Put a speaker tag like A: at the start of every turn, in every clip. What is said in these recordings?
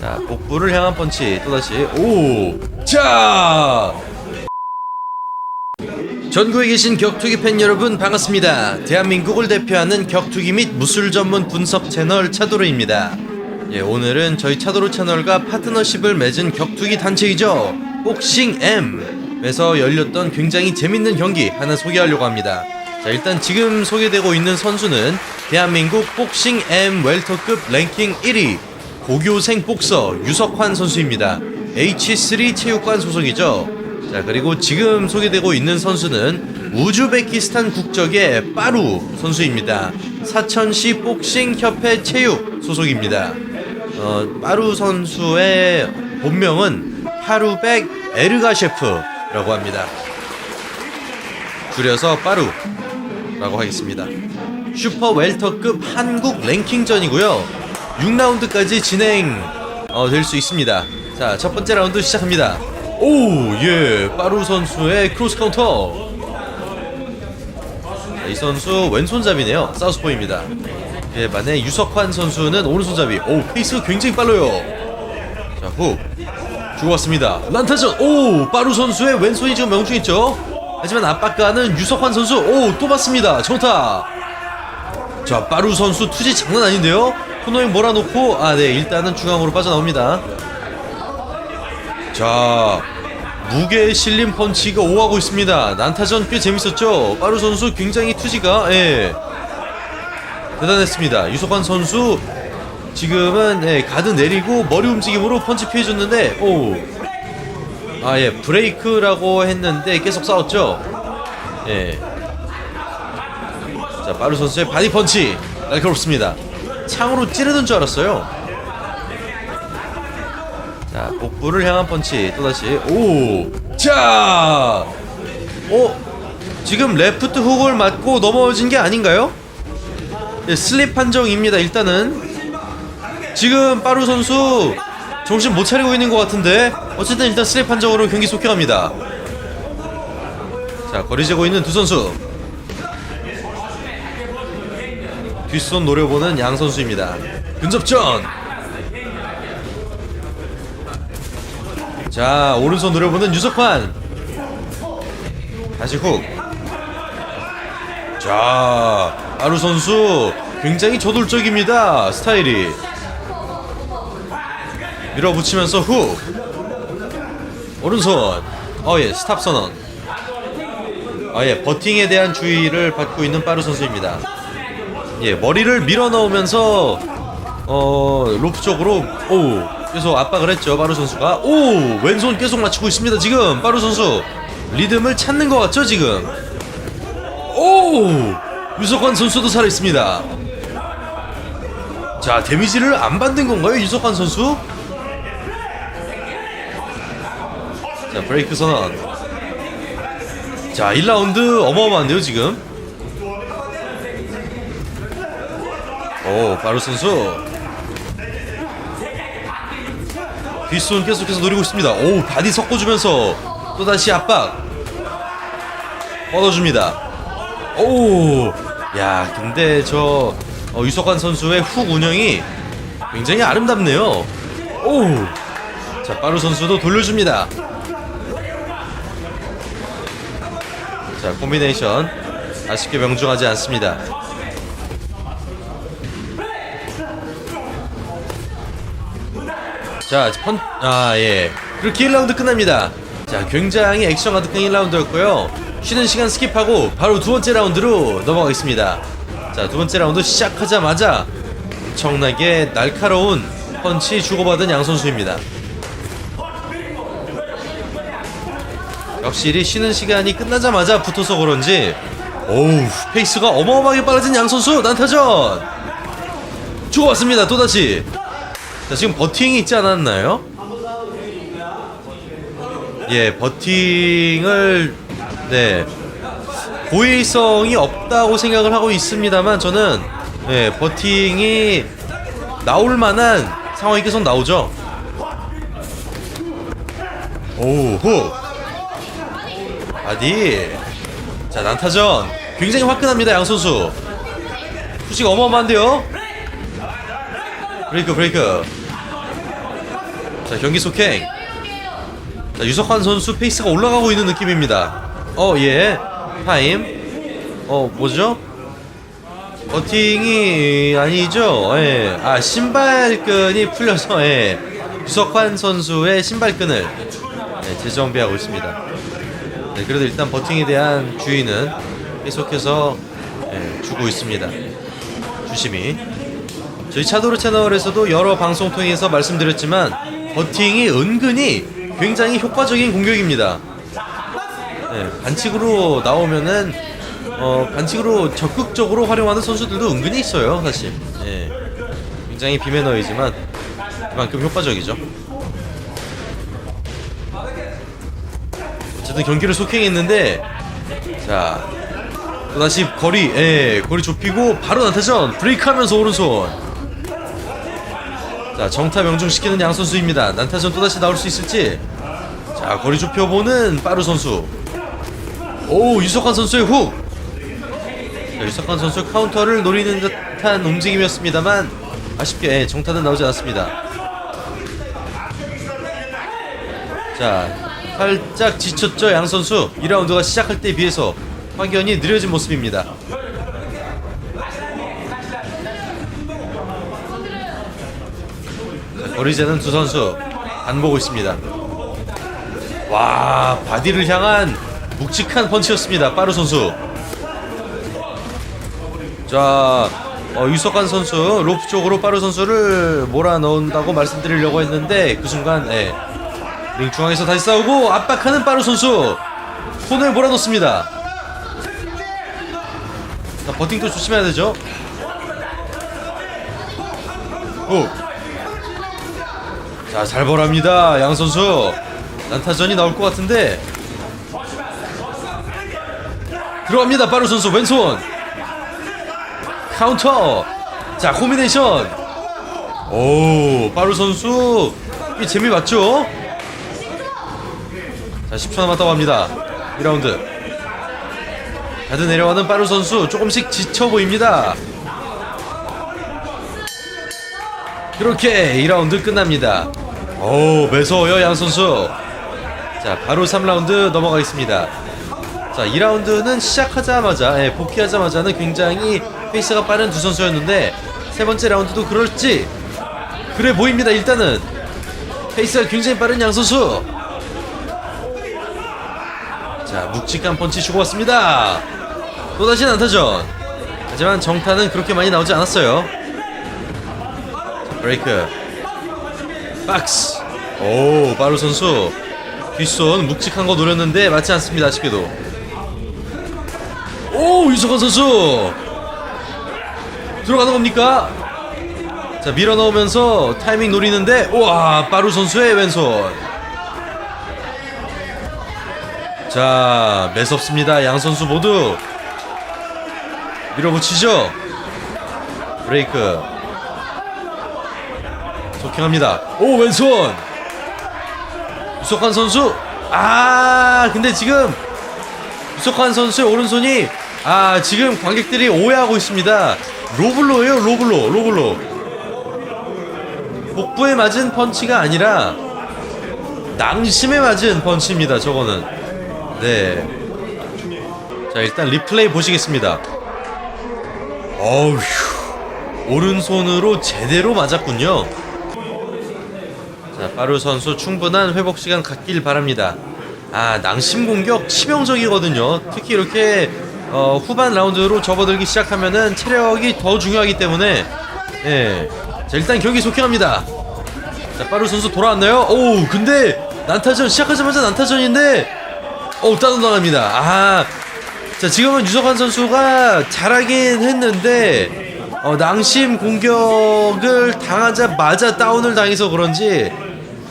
A: 자, 복부를 향한 펀치 또다시 오! 자! 전국에 계신 격투기 팬 여러분 반갑습니다. 대한민국을 대표하는 격투기 및 무술 전문 분석 채널 차도르입니다. 예, 오늘은 저희 차도르 채널과 파트너십을 맺은 격투기 단체이죠. 복싱 M에서 열렸던 굉장히 재밌는 경기 하나 소개하려고 합니다. 자, 일단 지금 소개되고 있는 선수는 대한민국 복싱 M 웰터급 랭킹 1위 고교생 복서 유석환 선수입니다. H3 체육관 소속이죠. 자 그리고 지금 소개되고 있는 선수는 우즈베키스탄 국적의 빠루 선수입니다. 사천시 복싱 협회 체육 소속입니다. 어, 빠루 선수의 본명은 하루백 에르가셰프라고 합니다. 줄여서 빠루라고 하겠습니다. 슈퍼 웰터급 한국 랭킹전이고요. 6라운드까지 진행 어, 될 수 있습니다. 자, 첫 번째 라운드 시작합니다. 오, 예, 빠루 선수의 크로스 카운터. 자, 이 선수 왼손잡이네요. 사우스포입니다. 예, 반해 유석환 선수는 오른손잡이. 오, 페이스가 굉장히 빨라요. 자, 훅. 죽었습니다. 란타전. 오, 빠루 선수의 왼손이 지금 명중했죠. 하지만 압박가는 유석환 선수. 오, 또 봤습니다. 정타. 자, 빠루 선수 투지 장난 아닌데요? 코너에 몰아놓고, 아, 네, 일단은 중앙으로 빠져나옵니다. 자, 무게 실림 펀치가 오하고 있습니다. 난타전 꽤 재밌었죠? 빠루 선수 굉장히 투지가, 예. 대단했습니다. 유석환 선수, 지금은, 예, 가드 내리고 머리 움직임으로 펀치 피해줬는데, 오. 아, 예, 브레이크라고 했는데 계속 싸웠죠? 예. 자, 빠루 선수의 바디 펀치. 날카롭습니다. 창으로 찌르는 줄 알았어요. 자, 복부를 향한 펀치 또다시 오! 자! 어? 지금 레프트 훅을 맞고 넘어진 게 아닌가요? 네, 슬립 판정입니다. 일단은 지금 빠루 선수 정신 못 차리고 있는 것 같은데 어쨌든 일단 슬립 판정으로 경기 속혀갑니다. 자, 거리 재고 있는 두 선수 뒷손 노려보는 양 선수입니다. 근접전. 자 오른손 노려보는 유석환. 다시 훅. 자 아루 선수 굉장히 저돌적입니다. 스타일이. 밀어붙이면서 훅. 오른손. 어예 스탑 선언. 아예 버팅에 대한 주의를 받고 있는 빠루 선수입니다. 예, 머리를 밀어 넣으면서 어 로프 쪽으로 오 계속 압박을 했죠 빠루 선수가. 오 왼손 계속 맞추고 있습니다 지금 빠루 선수. 리듬을 찾는 것 같죠 지금? 오 유석환 선수도 살아 있습니다. 자 데미지를 안 받는 건가요 유석환 선수? 자 브레이크 선언. 자 1라운드 어마어마한데요 지금 오 바로 선수. 뒷손 계속해서 노리고 있습니다. 오 바디 섞어주면서 또다시 압박. 뻗어줍니다. 오야 근데 저 어, 유석환 선수의 훅 운영이 굉장히 아름답네요. 오자 빠루 선수도 돌려줍니다. 자 콤비네이션 아쉽게 명중하지 않습니다 자, 펀, 아, 예. 그렇게 1라운드 끝납니다. 자, 굉장히 액션 가득한 1라운드였고요. 쉬는 시간 스킵하고 바로 두 번째 라운드로 넘어가겠습니다. 자, 두 번째 라운드 시작하자마자 엄청나게 날카로운 펀치 주고받은 양 선수입니다. 확실히 쉬는 시간이 끝나자마자 붙어서 그런지 오우 페이스가 어마어마하게 빨라진 양 선수 난타전 주고받습니다 또다시 자, 지금 버팅이 있지 않았나요? 예, 버팅을 네. 고의성이 없다고 생각을 하고 있습니다만 저는 예, 버팅이 나올 만한 상황이 계속 나오죠. 오호. 바디 자 난타전. 굉장히 화끈합니다 양 선수. 푸시가 어마어마한데요? 브레이크 브레이크 자 경기 속행. 자 유석환 선수 페이스가 올라가고 있는 느낌입니다. 어예. 타임. 어 뭐죠? 버팅이 아니죠? 예아 신발끈이 풀려서 예. 유석환 선수의 신발끈을 네, 재정비하고 있습니다. 네 그래도 일단 버팅에 대한 주의는 계속해서 예, 주고 있습니다. 조심히 저희 차도로 채널에서도 여러 방송 통해서 말씀드렸지만 버팅이 은근히 굉장히 효과적인 공격입니다. 네, 반칙으로 나오면은 어, 반칙으로 적극적으로 활용하는 선수들도 은근히 있어요, 사실. 예, 굉장히 비매너이지만 그만큼 효과적이죠. 어쨌든 경기를 속행했는데 자 또다시 거리, 예, 거리 좁히고 바로 나타전 브레이크하면서 오른손. 자 정타 명중시키는 양 선수입니다. 난타전 또다시 나올 수 있을지. 자 거리 좁혀보는 빠루 선수. 오 유석환 선수의 훅. 자, 유석환 선수 카운터를 노리는 듯한 움직임이었습니다만 아쉽게 예, 정타는 나오지 않았습니다. 자 살짝 지쳤죠 양 선수. 2라운드가 시작할 때에 비해서 확연히 느려진 모습입니다. 자, 거리재는 두 선수 안 보고 있습니다. 와 바디를 향한 묵직한 펀치였습니다. 빠루 선수. 자 어, 유석환 선수 로프 쪽으로 빠루 선수를 몰아넣는다고 말씀드리려고 했는데 그 순간 예, 링 중앙에서 다시 싸우고 압박하는 빠루 선수 손을 몰아넣습니다. 자, 버팅도 조심해야 되죠. 오. 자, 잘 벌합니다. 양 선수. 난타전이 나올 것 같은데. 들어갑니다. 빠루 선수 왼손. 카운터. 자, 코미네이션. 오, 빠루 선수. 이 재미 맞죠? 자, 10초 남았다고 합니다. 2라운드. 가드 내려가는 빠루 선수 조금씩 지쳐 보입니다. 그렇게 2라운드 끝납니다. 오 매서워요 양 선수. 자 바로 3라운드 넘어가겠습니다. 자 2라운드는 시작하자마자 예, 복귀하자마자는 굉장히 페이스가 빠른 두 선수였는데 세 번째 라운드도 그럴지 그래 보입니다 일단은 페이스가 굉장히 빠른 양 선수. 자 묵직한 펀치 주고받습니다. 또다시 난타전. 하지만 정타는 그렇게 많이 나오지 않았어요. 브레이크 박스. 오 빠루 선수. 뒷손 묵직한 거 노렸는데 맞지 않습니다 아쉽게도. 오 유석환 선수. 들어가는 겁니까? 자 밀어 넣으면서 타이밍 노리는데 우와 빠루 선수의 왼손. 자 매섭습니다. 양 선수 모두. 밀어붙이죠. 브레이크 속행합니다. 오 왼손. 유석환 선수. 아 근데 지금 유석환 선수의 오른손이 아 지금 관객들이 오해하고 있습니다. 로블로예요 로블로 로블로. 복부에 맞은 펀치가 아니라 낭심에 맞은 펀치입니다. 저거는. 네. 자 일단 리플레이 보시겠습니다. 어휴 오른손으로 제대로 맞았군요. 자, 빠루 선수 충분한 회복 시간 갖길 바랍니다. 아, 낭심 공격 치명적이거든요. 특히 이렇게 어, 후반 라운드로 접어들기 시작하면은 체력이 더 중요하기 때문에 예. 자, 일단 경기 속행합니다. 자, 빠루 선수 돌아왔나요? 오, 근데 난타전 시작하자마자 난타전인데 오, 따로 나갑니다. 아. 자, 지금은 유석환 선수가 잘하긴 했는데 어, 낭심 공격을 당하자마자 다운을 당해서 그런지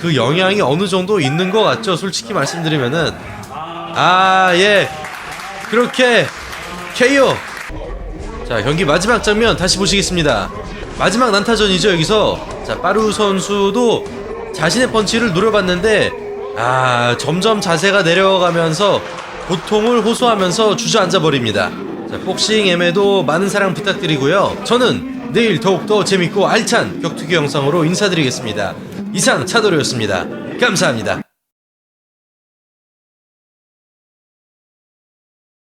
A: 그 영향이 어느 정도 있는 것 같죠. 솔직히 말씀드리면은 아 예 그렇게 KO. 자 경기 마지막 장면 다시 보시겠습니다. 마지막 난타전이죠 여기서 자 빠루 선수도 자신의 펀치를 노려봤는데 아 점점 자세가 내려가면서 고통을 호소하면서 주저앉아 버립니다. 자, 복싱 M에도 많은 사랑 부탁드리고요. 저는 내일 더욱더 재밌고 알찬 격투기 영상으로 인사드리겠습니다. 이상 차도로였습니다. 감사합니다.